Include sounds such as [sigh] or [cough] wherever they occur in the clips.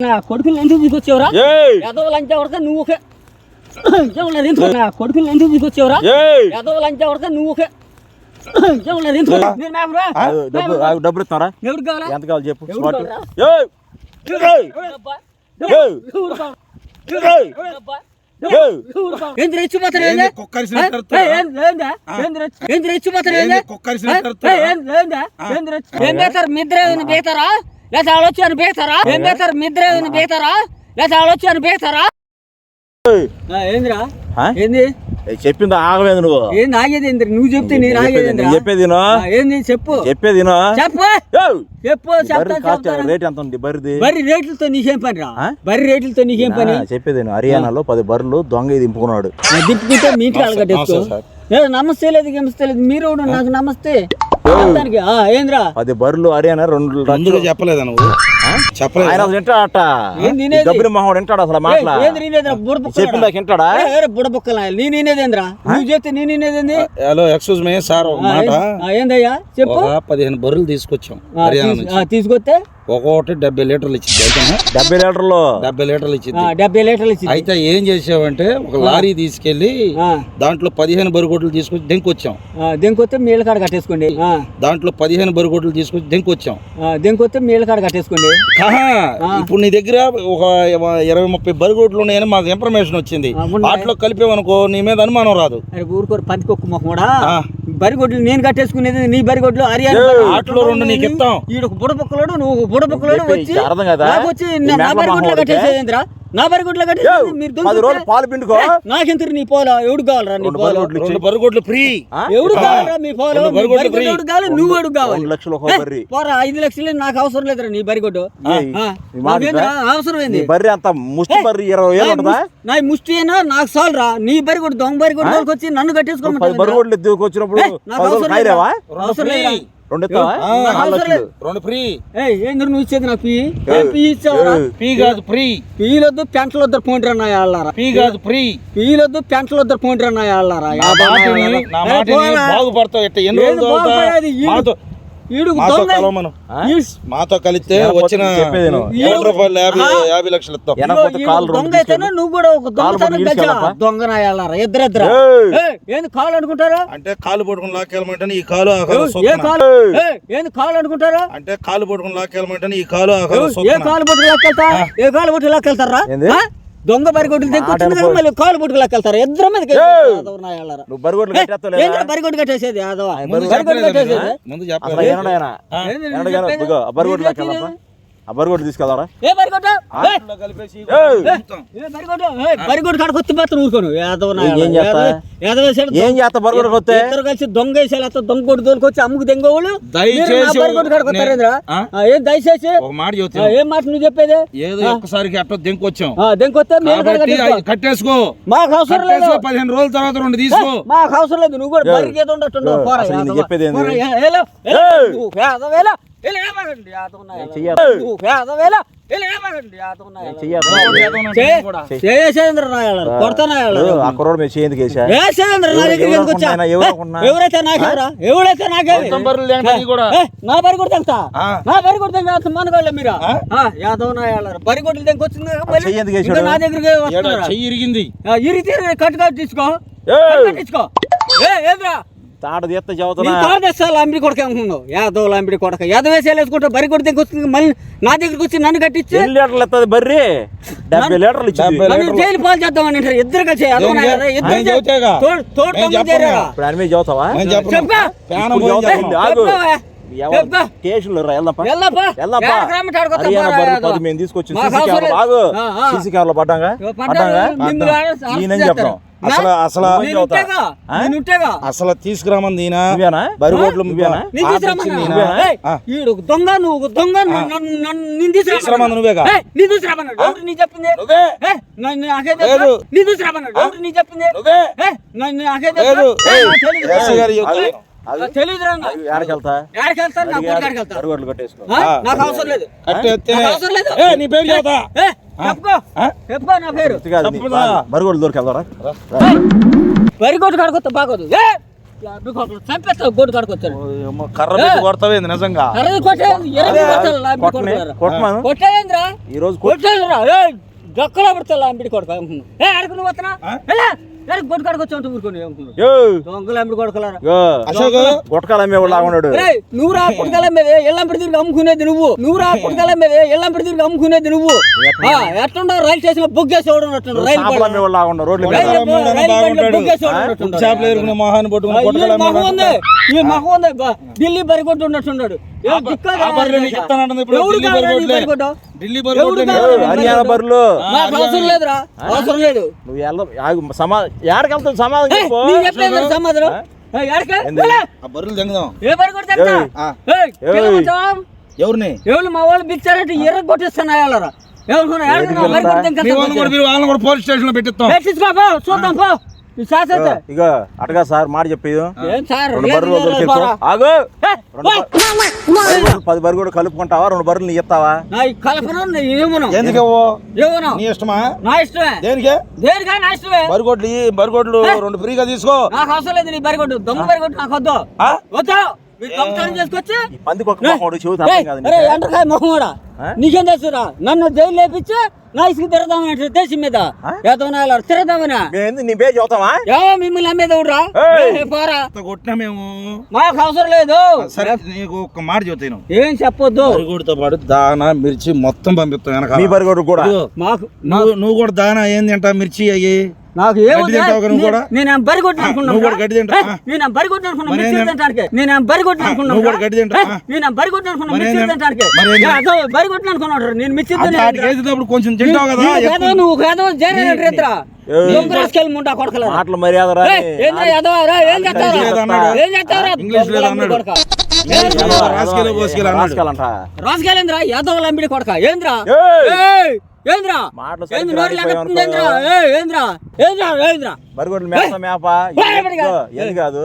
నా కొడుకుని ఎందుకు తీసుకొచ్చావురా? ఏయ్! ఎదవ లంచా కొడతా నువ్వు ఒకే. నా కొడుకుని ఎందుకు తీసుకొచ్చావురా? ఏయ్! ఎదవ లంచా కొడతా నువ్వు ఒకే. డబ్బులు కావాలా? ఎంత కావాలి చెప్పు? ఏంది రెచ్చిపోతారు ఏంది ఏంది? ఏ, ఏంది, ఏంది? ఏంది రెచ్చి- ఏంది రెచ్చిపోతారు ఏంది? ఏంది? ఏంది, ఏంది? ఏంది మీ ఇద్దరే బేతారా లేదా ఆలోచన అని బేతారా? ఏం? బేతారు? బేతారా? లేదా ఆలోచన అని బేతారా? ఏందిరా? ఆ? ఏంది? చెప్పింది? ఆగలేదు నువ్వు. ఏంది ఆగేది ఏంది? నువ్వు చెప్తే నేను ఆగేది చెప్పేది ఏంది? చెప్పు. చెప్పేది. చెప్పు. చెప్పు రేట్ ఎంత ఉంది? బర్రెది? బరి రేట్లతో నీకేం పని రా? బరి రేట్లతో నీకేం పని? చెప్పేది. హర్యానాలో పది బర్రెలు దొంగ దింపుకున్నాడు. ఆ, దిప్పుకుంటే మీ ఇంటికి నమస్తే, అలగట్టేసుకో నమస్తే. లేదు నమస్తే లేదు. మీరు కూడా నాకు నమస్తే. ఏంద్రా? పది బర్రెలు హర్యానా రెండు ముందుగా లక్షలు చెప్పలేదా నువ్వు? చెప్పలేదు? ఆయన అసలు? గబ్బిన మాటల? బుడబుక్కలా నువ్వు చెప్తే నీ నేనేదేంది హలో ఎక్స్క్యూజ్ మీ సార్ ఒక మాట. ఏందయ్యా? చెప్పు. పదిహేను బర్రెలు తీసుకొచ్చాం తీసుకొస్తే? ఒక్కొక్కటి డెబ్బై లీటర్లు ఇచ్చింది అయితేనా డెబ్బై లీటర్లు. డెబ్బై లీటర్లు ఇచ్చింది. డెబ్బై లీటర్లు ఇచ్చింది. అయితే ఏం చేసావంటే ఒక లారీ తీసుకెళ్ళి దాంట్లో పదిహేను బరిగొడ్లు తీసుకొచ్చి దెంకొచ్చాం. దెంకొస్తే మీళ్ళ కాడ కట్టేసుకోండి. దాంట్లో పదిహేను బరిగొడ్లు తీసుకొచ్చి దెంకొచ్చాం. దెంకొస్తే మీళ్ళ కాడ కట్టేసుకోండి. ఇప్పుడు నీ దగ్గర ఒక ఇరవై ముప్పై బరిగొడ్లు ఉన్నాయని మాకు ఇన్ఫర్మేషన్ వచ్చింది. వాటిలో కలిపేవనుకో నీ మీద అనుమానం రాదు. ఊరుకోరు పందికొక్కు మొక్క కూడా. బరిగొడ్లు నేను కట్టేసుకునేది నీ బరిగొడ్లు హర్యానా ఆటలో రెండు నీకు ఇస్తాం. ఈడు ఒక బుడబుక్కలోడు నువ్వు చెప్పేయ్, వచ్చి అర్థం కదా? వచ్చి నా- బరిగొడ్లో మొహం కట్టేసేదేంద్రా నా బరిగొడ్లో మీరు పది రోజులు పాలు పిండుకో. నాకెంత నీ పోలా? ఎవడు కావాలరా నీ పోలో. రెండు బరిగొడ్లు ఫ్రీ? ఎవడు. కావాలరా మీ పోలో? నీ బరిగొడ్లు free. ఎవడు కావాలి? నువ్వు ఎవడు కావాలి? లక్షలు ఒక బర్రి. పోరా ఐదు లక్షలు నాకు అవసరం లేదురా నీ బరిగొడ్డు? అవసరం ఏంది నీ బర్రె అంత ముష్టి బర్రె ఇరవై వేలు ఉంటుందా? నా ముష్టి అయినా నాకు చాలురా. నీ బరిగొడ్డు దొంగ బరిగొడ్డు వచ్చి నన్ను ఎద్దుకు వచ్చినప్పుడు ఏయ్, నాకు అవసరం. అవసరం లేదురా. రెండు. రెండు ఫ్రీ. ఏయ్ ఏంద్ర నువ్వు ఇచ్చేది నాకు? పీ పీ ఇచ్చావురా. ఫ్రీ కాదు. ఫ్రీ. పీలొద్దు పెంటలు వద్దరు పోండిరా నా వాళ్ళారా ఫ్రీ కాదు ఫ్రీ. పీలొద్దు పెంటలు వద్దరు పోండిరా నా వాళ్ళారా నా నా బాగుపడతావు మాతో కలిస్తే వచ్చిన యాభై లక్షలు నువ్వు కూడా ఒక పట్టుకుని. దొంగ ఇద్దరిద్దరా ఏంది కాలు అనుకుంటారా? అంటే కాలు పట్టుకుని లాక్కెళ్ళమంటే ఈ కాలు ఏంది కాలు అనుకుంటారా? అంటే కాలు పట్టుకుని లాక్కెళ్ళమంటే ఈ కాలు ఏ. కాలు పట్టుకు లాక్కెళ్తా ఏ కాలు పట్టుకు లాక్కెళ్తారా? దొంగ బరిగొడ్లు తెచ్చుకొచ్చింది కదా మళ్ళీ కాలు పట్టుకు లాక్కెళ్తారా ఇద్దరు వాళ్ళారా. నువ్వు బరిగొడ్లు లేదా? బరిగొడ్డు కట్టేసేది ముందు చెప్పలేదు కట్టేసేది. ముందు ఆ బరిగొడ్లు? ఆ బరిగొడ్డు తీసుకెళ్దారా. ఏ కాడ కొత్తి మాత్రం ఊరుకోను. చేస్తా? ఏం ఇద్దరు కలిసి దొంగ వేసేలా దొంగ కొట్టు దొరికొచ్చి అమ్ముకు దెంగోళ్ళు. దయచేసి కాడ కొత్తారేంద్రా? ఆ, ఏం దయచేసి? ఒక మాట ఏం మాట నువ్వు చెప్పేది? ఏదో ఒక్కసారికి దెంకొచ్చాం దెంకొస్తే మేము కట్టేసుకో. మాకు అవసరం లేదు. పదిహేను రోజుల తర్వాత రెండు తీసుకో. మాకు అవసరం లేదు. నువ్వు కూడా. నేను చెప్పేది యాదవ నా నా నా చేయందుకు దగ్గరికి ఎవరైతే నాకేవరా? ఎవరైతే నా తెలుసా. నా తెలుసా మనగాళ్ళ మీరు? యాదవ్ వచ్చింది నా వస్తున్నారా? ఇరిగింది. తీసుకో. ఏ ఏదిరా? తాట తీస్తా చదువుతున్నా లంబడి కొడక అనుకున్నావు యాదవ్ లంబడి కొడక. యాదవ్ వేసేయాలి వేసుకుంటా బరి దగ్గర వచ్చింది మళ్ళీ నా దగ్గరికి వచ్చి నన్ను కట్టించి? ఎన్ని లీటర్లు ఎత్తది బర్రి? డెబ్బై లీటర్లు ఇచ్చింది. జైలు పాలు చేద్దామని అంటారు. ఇద్దరు కలిసి. చదువుతావా. చెప్పా. తీసుకొచ్చి సీసీ కెమెరాలో పడ్డాగా? పడ్డాగా? అసలు అసలు ఒక దొంగ నువ్వు. నువ్వేగా? ఏయ్, నీ తీసుకురామన్నాడు. చెప్పింది? లేదు. తీసుకురామన్నాడు. చెప్పింది? లేదు. నాకు అవసరం లేదు. అవసరం లేదు. పేరు చెప్పుకో? చెప్పుకో నా పేరు. దొరికి వెళ్దారా కడుకొత్తా బాగోదు. చంపేస్తావు కాడుకొచ్చాను కర్ర కొడతావేంది నిజంగా? కొట్టేంద్రా ఈ రోజు కొట్- కొట్టేదిరా పడతా లాంబి కొడక. ఏ అడుగు నువ్వు వస్తున్నా? గొడ్డు కాడుకొచ్చావు ఊరుకొని దొంగలు అమ్మిడి కొడకలారా? అశోక్ గుట్టకాల అమ్మేవాడు లాగున్నాడు. రేయ్, నువ్వు రా పుట్టకాల మీద ఎల్లంపడి తిరిగి అమ్ముకునేది నువ్వు. నువ్వు రా పుట్టకాల మీద ఎల్లంపడి తిరిగి అమ్ముకునేది నువ్వు. ఆ, ఎట్లుండవు రైలు స్టేషన్లో బుక్ చేసి చూడడం ఎట్లుండవు? రైలు అమ్మేవాడు లాగున్నాడు రోడ్ల పట్టుకుని ఈ మగం ఉంది ఈ ఢిల్లీ బరిగొట్టు ఉన్నట్టున్నాడు. ఢిల్లీ హర్యానా బర్రెలు నాకు అవసరం లేదురా అవసరం లేదు. నువ్వు వెళ్ళ ఆగు, సమా యాడికి వెళ్తావు? సమాధానం చెప్పు. సమాధానం? ఎవరిని? ఎవరు మా వాళ్ళు పిచ్చారంటే ఎర్ర కొట్టేస్తాను వాళ్ళరా. ఎవరు పోలీస్ స్టేషన్లో పెట్టిస్తాం చూద్దాం పో. ఇగో అటగా సార్ మాట చెప్పేది ఏం సార్ రెండు బర్రెలు వదిలికెళ్ళిపో. ఆగు. పది బర్రెలు కూడా కలుపుకుంటావా? రెండు బర్రెలు నీ ఇస్తావా ఎందుకు నీ ఇష్టమా? నా ఇష్టమే. దేనికే? దేనికా? నా ఇష్టమే. బరిగొడ్లు బరిగొడ్లు రెండు ఫ్రీగా తీసుకో. నాకు అవసరం లేదు నీ బరిగొట్టు దొంగ బరిగొట్టు నాకు వద్దు? వద్దు. చెబుతా? నీకేం తెలుసురా? నన్ను జైలు లేపించి నా ఇసుకు తిరదామని దేశం మీద? ఏదైనా తిరదామనా? నీ పేరు చెబుతావా ఏవో మిమ్మల్ని అమ్మేది ఎవడురా ఏయ్. ఏయ్, పోరా. అంత కొట్టినా మేము? మాకు అవసరం లేదు. సరే నీకు ఒక్క మాట చెబుతాను. ఏం చెప్పొద్దు. బరిగొడ్డుతో పాటు దానా మిర్చి మొత్తం పంపిస్తాం వెనకాల. మీ బర్రెలు కూడా? మాకు నువ్వు నువ్వు కూడా దానా ఏంది అంట మిర్చి అయ్యి? నాకు? నేను బరి కొట్టిన నువ్వు కూడా గడ్డి తింటా? నేను బరి కొట్టిన అనుకున్నా మరి మిర్చి ఏంది? తినడానికి నేను బరి? నేను? ఏ, బరి నేను కొంచెం తింటావు కదా నువ్వు రేత్రా ముండా మర్యాద రా యాదవ ఏం. ఏం? ఇంగ్లీష్ అన్నాడు. రాసుకెళ్ళి రాసుకెళ్ళంట రాసుకెళ్ళేంద్రా? లంబిడి కొడక. ఏంద్రా? ఏయ్. ఏయ్, ఏంద్రా? మాటలు ఏంది సరిగ్గా నోరు రాలిపోయావు లేకపోతుంది ఏంద్రా అనుకో. ఏయ్, ఏంద్రా? ఏంద్రా? ఏంద్రా? బరిగొడ్లు మేత మేప ఏయ్, ఎప్పటికా? ఎన్ని కాదు.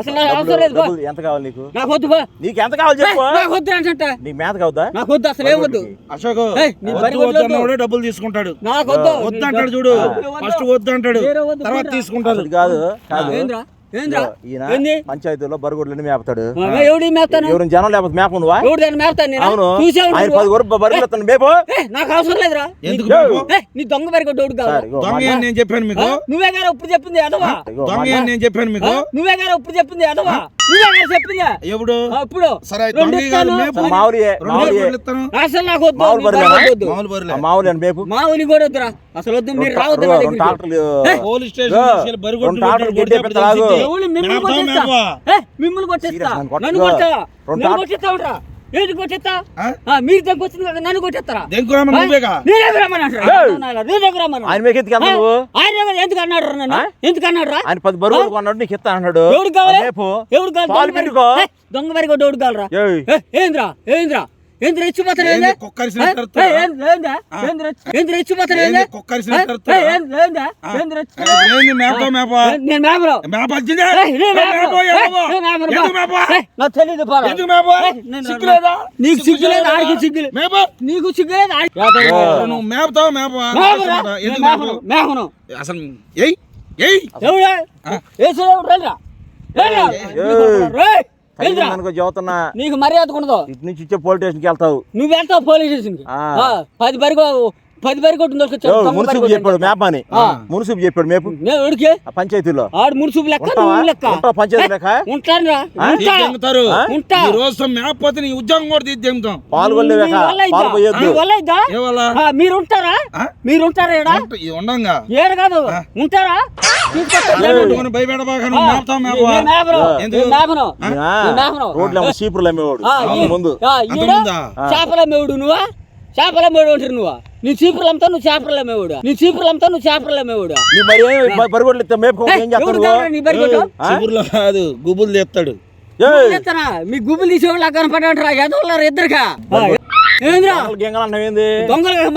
అసలు అవసరం లేదు ఎంత కావాలి నీకు? నాకు వద్దు పో. నీకు ఎంత కావాలి చెప్పు. ఏయ్, నాకు వద్దు అంటే నీకు మేత కావద్దా? నాకు వద్దు అసలు ఏం వద్దు. అశోక్ ఏయ్, నీ వద్దు బరిగొడ్లు వద్దు వద్దు. అన్నవాడే డబ్బులు తీసుకుంటాడు. నాకు వద్దు. వద్దు అంటాడు చూడు. ఫస్ట్ వద్దు అంటాడు. తర్వాత. తీసుకుంటాడు. కాదు కాదు. ఏంద్రా ఏంద్రా? ఈయన పంచాయతీలో బరిగొడ్లు మేపుతాడు. ఎవడి మేపుతాను? ఎవరిని జనం లేకపోతే మేప నువ్వా ఎవడు దాన్ని మేపుతాను నేను? అవును. చూసావు ఆయన? పది వరకు ఎత్తాను మేపు. నాకు అవసరం లేదురా. ఎందుకు నీ దొంగ బరిగొడ్డు ఎవడు కావాలి? దొంగ నేను చెప్పాను మీకు? నువ్వే గారు ఇప్పుడు చెప్పింది దొంగ అని నేను చెప్పాను మీకు? నువ్వే గారు ఇప్పుడు చెప్పింది ఎదవా నువ్వే గారు చెప్పింది. ఎప్పుడు అప్పుడు సరే అసలు నాకు వద్దు మేపు? కూడా వద్దురా. అసలు వద్దు మీరు రావద్దు పోలీస్ స్టేషన్ మిమ్మల్ని కొట్టిస్తా? నన్ను కొట్టా నన్ను ఏంటి కొట్టిస్తా మీరు దగ్గర వచ్చింది కదా నన్ను కొట్టిస్తారా? ఆయన మీకు ఎందుకు ఆయన అన్నాడు నన్ను? ఎందుకు అన్నాడు రా? ఆయన పది బరువులు కొన్నాడు నీకు ఇస్తా అన్నాడు. ఎవడు కావాలి? కావాలి? దొంగ బరిగొడ్డు ఎవడు కావాలరా. ఏంద్రా? ఏంద్రా? ఏంది? ఏ? ఏ, ఏంది- ఏందా? ఇచ్చిపోతారు ఏంది? ఏ? ఏ, ఏ, ఏయ్, ఏయ్? ఏయ్, నాకు? ఏయ్, సిగ్గులేదా? నీకు సిగ్గులేదు సిగ్గులేదా? ఆడికి సిగ్గులేదు మేపా? నీకు సిగ్గులేదు ఆడికి ఇప్పుడు నువ్వు మేపుతావు మేపను. అసలు ఎయ్ ఎయ్ ఎవడా? ఏసుడు చదువుతున్నా నీకు మర్యాద ఉండదు. ఇటు నుంచి ఇచ్చే పోలీస్ స్టేషన్కి వెళ్తావు. నువ్వు వెళ్తావు పోలీస్ స్టేషన్కి. ఆ, పది బరిగో పది దొరికొచ్చాడు ఏయ్, మున్సిపు చెప్పాడు మేప అని ఆ. మున్సిపు చెప్పాడు మేపు. నేను ఉడికి ఆ పంచాయతీలో. ఆడు మున్సూపు లెక్క లెక్క. పంచాయతీ లెక్క? ఉంటాను రా ఆ? ఉంటా. దెంగుతారు? ఆ? ఉంటా. ఈ రోజు మేపపోతే నీ ఉద్యోగం కూడా తీసి దెంగుతాం మీరు ఉంటారా? మీరు ఉంటారా ఇది ఉండంగా. ఏడు కాదు. ఉంటారా? అమ్మేవాడు? చేపల మేవుడు నువ్వా? చేపల మేవుడు అంటారు నువ్వా. నీ అమ్ముతావు నువ్వు చేపల మేవుడు? నీ అమ్ముతావు నువ్వు చేపల మేవుడు? నీ మరి బరిగొడ్లు ఏం కాదు గుబులు తెస్తాడు. మీ గుబ్బులు తీసేవాళ్ళు కనపడంటారా ఎదవలారు ఇద్దరుగా ఏంద్రా దొంగలు గింగలు అంటావు ఏంది? దొంగలు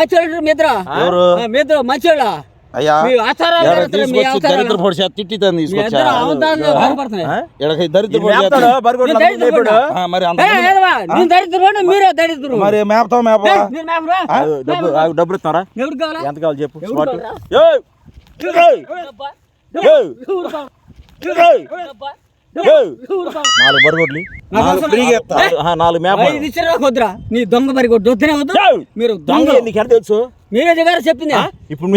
అయ్యా తీసుకొచ్చి దరిద్ర. పొడి చేత తిట్టితాను తీసుకొచ్చా? మరి డబ్బు ఆగు, డబ్బులు కావాలా? ఎంత కావాలి చెప్పు? స్పాట్ నాలుగు బరిగొడ్లు. నాలుగు మేప వద్దురా నీ దొంగ కొట్టు వద్దనే వద్దు. మీరు దొంగ నీకు తెలుసు? మీరే దగ్గర చెప్పింది? ఇప్పుడు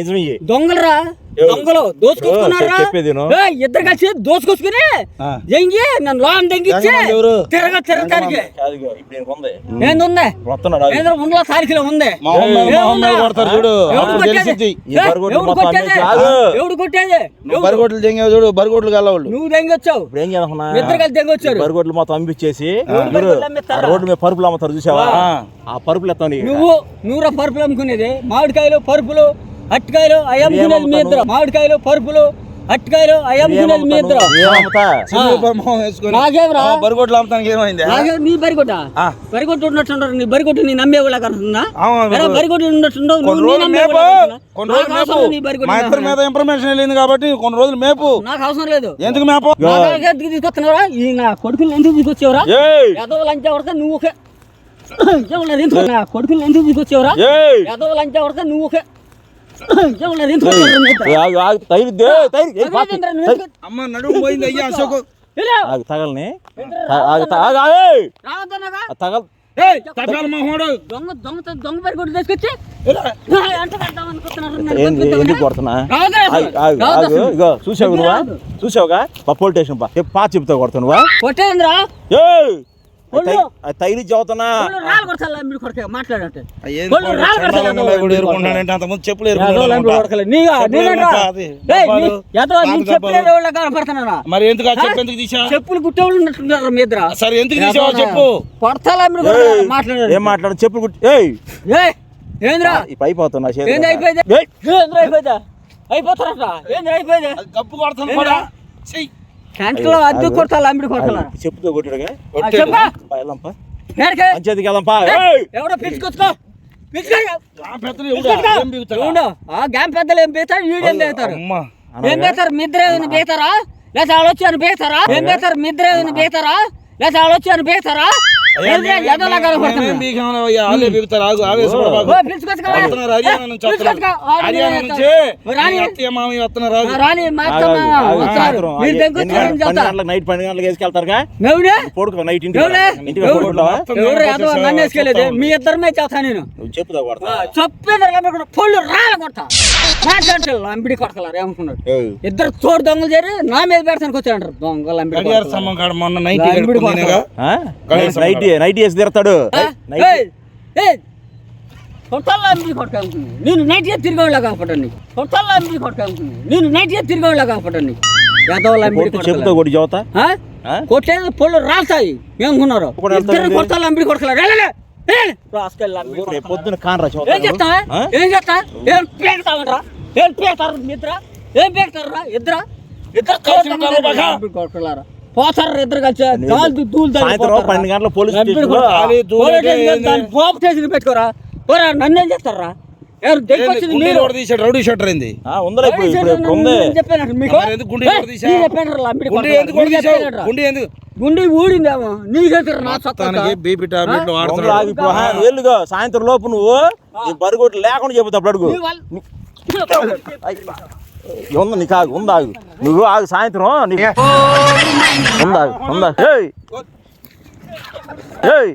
నిజమే దొంగలరా? దొంగలు. ఏయ్, ఇద్దరు కలిసి దోచుకొచ్చుకుని ఆ. ఎంగి నన్ను లోన్? తిరగ ఉంది. తారీఖులో ఉంది? చూడు? ఎవడు కొట్టేది? చూడు బరిగొడ్లు గల్లవాళ్ళు నువ్వు తెంగొచ్చావు ఇప్పుడు ఏం చేస్తున్నా ఇద్దరు కలిసి తెంగొచ్చారు బరిగొడ్లు మొత్తం అమ్మిచ్చేసి రోడ్డు మీద పరుపులు అమ్ముతారు చూసావా? ఆ. పరుపులు ఎత్తావు. నువ్వు నూర పరుపులు అమ్ముకునేది. మామిడికాయలు పరుపులు అట్టకాయలు అవి అమ్ముకునేది మీ ఇద్దరు మామిడికాయలు పరుపులు. అట్టకాయలు అవి అమ్ముకునేది మీ ఇద్దరు నాకేమిరా? ఆ, బరిగొడ్లు అమ్మటానికి ఏమైంది? నాకే? నీ బరిగొట్ట. బరిగొట్టు ఉన్నట్టుంటారు నీ బరిగొట్టు నీ నమ్మే వాళ్ళ కనుకుందా అవును. బరిగొట్టు ఉన్నట్టుండవు నువ్వు? కొన్ని రోజులు మేపు. మా ఇద్దరి మీద ఇన్ఫర్మేషన్ వెళ్ళింది కాబట్టి కొన్ని రోజులు మేపు. నాకు అవసరం లేదు. ఎందుకు మేపు? తీసుకొస్తున్నావురా? ఈ నా కొడుకుని ఎందుకు తీసుకొచ్చావురా? ఎదవ లంచా కొడితే నువ్వు ఒకే ఎవరు [coughs] ఎందుకు? తీసుకొచ్చావురా? ఎదవ లంచా కొడితే నువ్వు ఒకే అమ్మ నడుము పోయింది. అయ్యా అశోక్. ఇలా. ఆగు తగలని. ఆగు తగల. ఎందుకు కొడుతున్నా? చూసావు నువ్వా. చూసావుగా? పా పోలీస్ స్టేషన్ పా. ఏ పాత చెప్తావు కొడుతున్నావా తగిలి చదువుతున్నా. మీరు అంతకుముందు చెప్పులు ఎందుకు? చెప్పు తీసా చెప్పులు కుట్టేవాళ్ళు ఉన్నట్టున్నారు మీ ఇద్దరు. సరే ఎందుకు తీసావో చెప్పు? మాట్లాడారు ఏం మాట్లాడు? చెప్పులు కుట్టి ఏయ్. ఏయ్, ఏంద్రా? ఇప్పుడు అయిపోతున్నా అయిపోయింది? ఏంద్రా అయిపోయిందా? కప్పు కొడతాను ఏందిరా? కూడా చెయ్యి. కంట్లో అద్దె కొడతాలా అమ్మిడి కొడతాలా? చెప్పుతో కొట్టుడుగా? కొట్టాడు. చెప్పా? పంచాయతీకి ఏయ్! ఎవడో పిలుచుకొచ్చుకో. గ్యామ్ పెద్దలు ఏం బీతారు వీడేం బీతారు. ఏం బీతారు మిద్ర ఏమైనా బీతారా లేదా ఆలోచన బీతారా ఏం బీతారు మిద్ర ఏమైనా బీతారా లేదా ఆలోచన బీతారా నైట్ పన్నెండు గంటలకు వేసుకెళ్తారుగా? పడుకో నైట్ ఇంటికి మీ ఇద్దరమే చేస్తా నేను. చెప్పుదా కొడతా? చెప్పేది పొళ్ళు రాళ్ళ కొడతా. ఇద్దరు తోడు దొంగలు చేరి నా మీద పెడతానికి వచ్చారంటారు. దొంగలు మొన్న నైట్ లంబిడి కనీసం నైట్ నైట్ వేసి తిడతాడు కొట్టాలా అంబిడి కొట్టనుకుంది నేను తిరిగేవాళ్ళ కాపడండి కొట్టాలా కొట్టనుకుంది నేను తిరిగేవాళ్ళ కాపడండి యాదవుల? కొట్టేది పొళ్ళు రాల్తాయి ఏమనుకున్నారు? ఇద్దరు? కొట్టాలి అంబిడి. పొద్దున కానరా ఏం చేస్తావా ఏం చేస్తా? ఏం ఇద్దరా? ఇద్దరు? పోతారు ఇద్దరు కలిసి. గాలి దూలు సాయంత్రం పన్నెండు గంటల పోలీస్ స్టేషన్ పెట్టుకోరా? పోరా నన్నేం చేస్తారా తీశాడు? రౌడీ షట్టర్ గుండె ఊడిందేమో నా బీపీ టాబ్లెట్లు వాడుతున్నాడు. సాయంత్రం లోపు నువ్వు బరిగొట్టు లేకుండా చెబుతా అప్పుడు అడుగు. ఉంది నీకు ఆగు ఉంది ఆగు. నువ్వు ఆగు సాయంత్రం నీకు. ఉందా ఏయ్! ఏయ్!